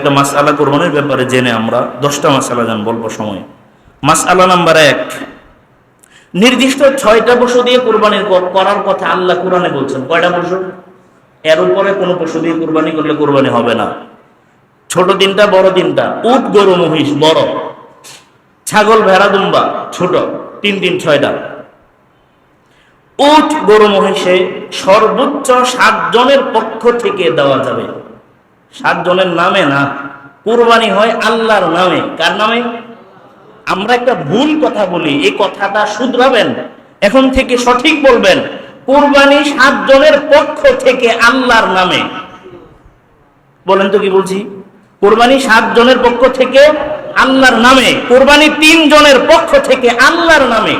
কয়েকটা মাস আলা কোরবানির ব্যাপারে জেনে আমরা, দশটা মাস আলা জান বলব সময়। মাস আলা নাম্বার এক, নির্দিষ্ট ছয়টা পশু দিয়ে কোরবানির করার কথা আল্লাহ কোরআনে বলছেন। কয়টা পশু এর উপরে কোনো পশু দিয়ে কোরবানি করলে কোরবানি হবে না। ছোট তিনটা, বড় তিনটা। উট, গরু, মহিষ, বড়। ছাগল, ভেড়া, দুম্বা, ছোট। তিন তিন, ছয়টা। উট, গরু, মহিষে সর্বোচ্চ সাত জনের পক্ষ থেকে দেওয়া যাবে। সাত জনের নামে না, কুরবানি হয় আল্লাহর নামে। কার নামে? আমরা একটা ভুল কথা বলি, এই কথাটা শুধরাবেন, এখন থেকে সঠিক বলবেন, কুরবানি সাত জনের পক্ষ থেকে আল্লাহর নামে। বলেন তো কি বলছি? কোরবানি সাত জনের পক্ষ থেকে আল্লাহর নামে, কোরবানি তিন জনের পক্ষ থেকে আল্লাহর নামে।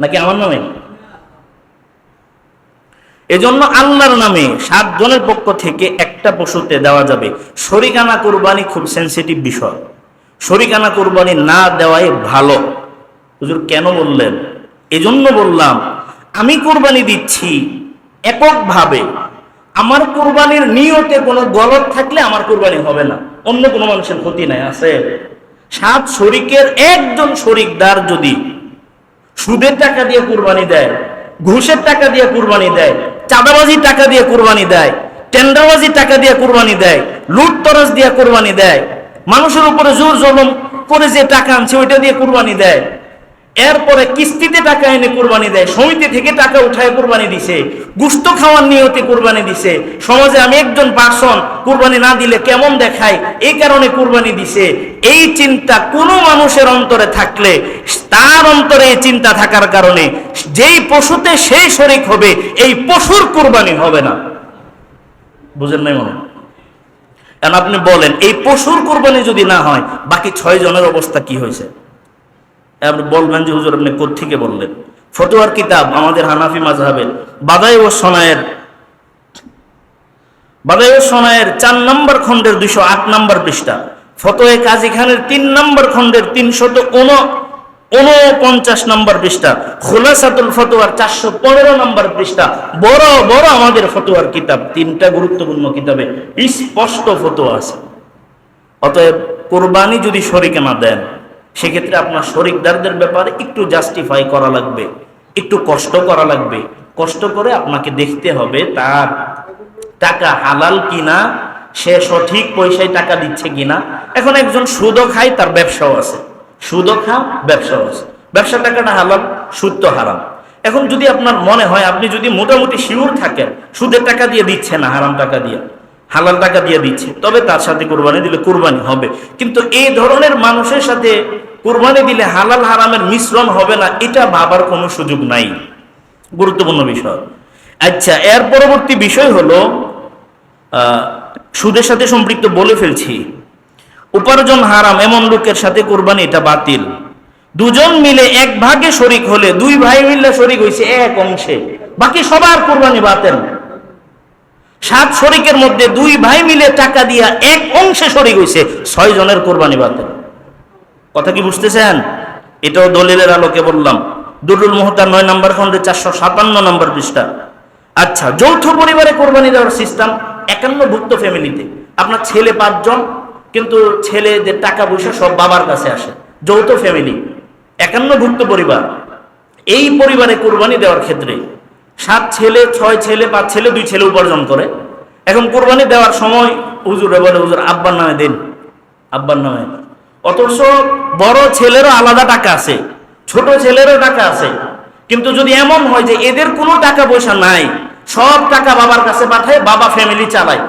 নাকি আমার নামে? এজন্য আল্লাহর নামে সাত জনের পক্ষ থেকে একটা পশুতে দেওয়া যাবে। শরিকানা কোরবানি খুব সেন্সিটিভ বিষয়। শরিকানা কোরবানি না দেওয়াই ভালো। হুজুর, কেন বললেন? এজন্য বললাম, আমি কোরবানি দিচ্ছি এককভাবে। আমার কোরবানির নিয়তে কোনো গলত থাকলে আমার কোরবানি হবে না। অন্য কোনো মানুষের ক্ষতি নাই, আছে? সাত শরিকের একজন শরিকদার যদি সুদের টাকা দিয়ে কুরবানি দেয়, ঘুষের টাকা দিয়ে কুরবানি দেয় চাঁদাবাজির টাকা দিয়ে কুরবানি দেয়, টেন্ডারবাজি টাকা দিয়ে কুরবানি দেয় লুট লুটতরাজ দিয়ে কোরবানি দেয়, মানুষের উপরে জোর জলম করে যে টাকা আনছে, ওইটা দিয়ে কুরবানি দেয়। এরপরে কিস্তিতে টাকা এনে কুরবানি দেয়। সমিতি থেকে টাকা উঠায় কুরবানি দিছে। গুস্ত খাওয়ার নিয়তে কুরবানি দিছে। সমাজে আমি একজন পার্সন কুরবানি না দিলে কেমন দেখায়? এই কারণে কুরবানি দিছে। এই চিন্তা কোনো মানুষের অন্তরে থাকলে, তার অন্তরে এই চিন্তা থাকার কারণে যেই পশুতে সেই শরিক হবে, এই পশুর কুরবানি হবে না। বুঝেন নাই মনে? এখন আপনি বলেন, এই পশুর কোরবানি যদি না হয়, বাকি ছয় জনের অবস্থা কি হয়েছে? আপনি বলবেন যে হুজুর আপনি কোথেকে বললেন? ফটোয়ার কিতাব আমাদের হানাফি মাযহাবের বাদাই ও সনায়ের বাদাই ও সনায়ের চার নম্বর খণ্ডের দুইশো আট নম্বর পৃষ্ঠা। ফতোয়ে কাজী খানের তিন নম্বর খণ্ডের তিনশত উন, উনপঞ্চাশ নম্বর পৃষ্ঠা। খোলাসাতুল ফতোয়ার চারশো পনেরো নম্বর পৃষ্ঠা। বড় বড় আমাদের ফতোয়ার কিতাব। তিনটা গুরুত্বপূর্ণ কিতাবে স্পষ্ট ফতোয়া আছে। অতএব কোরবানি যদি শরিকে না দেন সেক্ষেত্রে আপনার শরিকদারদের ব্যাপারে একটু জাস্টিফাই করা লাগবে, একটু কষ্ট করা লাগবে। কষ্ট করে আপনাকে দেখতে হবে তার টাকা হালাল কিনা, সে সঠিক পয়সায় টাকা দিচ্ছে কিনা। এখন একজন সুদও খায়, তার ব্যবসাও আছে। সুদও খা ব্যবসাও আছে। ব্যবসা টাকাটা হালাল, সুদ তো হারাম। এখন যদি আপনার মনে হয়, আপনি যদি মোটামুটি শিওর থাকেন, সুদের টাকা দিয়ে দিচ্ছে না, হারাম টাকা দিয়ে, হালাল টাকা দিয়ে দিচ্ছে, তবে তার সাথে কোরবানি দিলে কোরবানি হবে। কিন্তু এই ধরনের মানুষের সাথে কোরবানি দিলে হালাল হারামের মিশ্রণ হবে না, এটা ভাবার কোনো সুযোগ নাই। গুরুত্বপূর্ণ বিষয়। আচ্ছা এর পরবর্তী বিষয় হলো সুদের সাথে সম্পৃক্ত বলে ফেলছি। উপার্জন হারাম, এমন লোকের সাথে কোরবানি, এটা বাতিল। দুজন মিলে এক ভাগে শরিক হলে, দুই ভাই মিলে শরিক হয়েছে এক অংশে। বাকি সবার কোরবানি বাতিল। সাত শরিকের মধ্যে দুই ভাই মিলে টাকা দিয়া এক অংশে শরিক হয়েছে ছয় জনের কোরবানি বাতিল। কথা কি বুঝতেছেন? এটাও দলিলের আলোকে বললাম। দুরুল মোহতার নয় নম্বর খন্ডে চারশো সাতান্ন নম্বর পৃষ্ঠা। আচ্ছা যৌথ পরিবারে কোরবানি দেওয়ার সিস্টেম একান্ন ভুক্ত ফ্যামিলিতে আপনার ছেলে পাঁচজন, কিন্তু ছেলেদের টাকা পয়সা সব বাবার কাছে আসে। যৌথ ফ্যামিলি একান্ন ভুক্ত পরিবার। এই পরিবারে কোরবানি দেওয়ার ক্ষেত্রে সাত ছেলে, ছয় ছেলে, পাঁচ ছেলে, দুই ছেলে উপার্জন করে। এখন কোরবানি দেওয়ার সময় হুজুরে বলে হুজুর আব্বার নামে দিন। আব্বার নামে। অথচ বড় ছেলেরও আলাদা টাকা আছে, ছোট ছেলেরও টাকা আছে। কিন্তু যদি এমন হয় যে এদের কোনো টাকা পয়সা নাই, সব টাকা বাবার কাছে পাঠায়, বাবা ফ্যামিলি চালায়।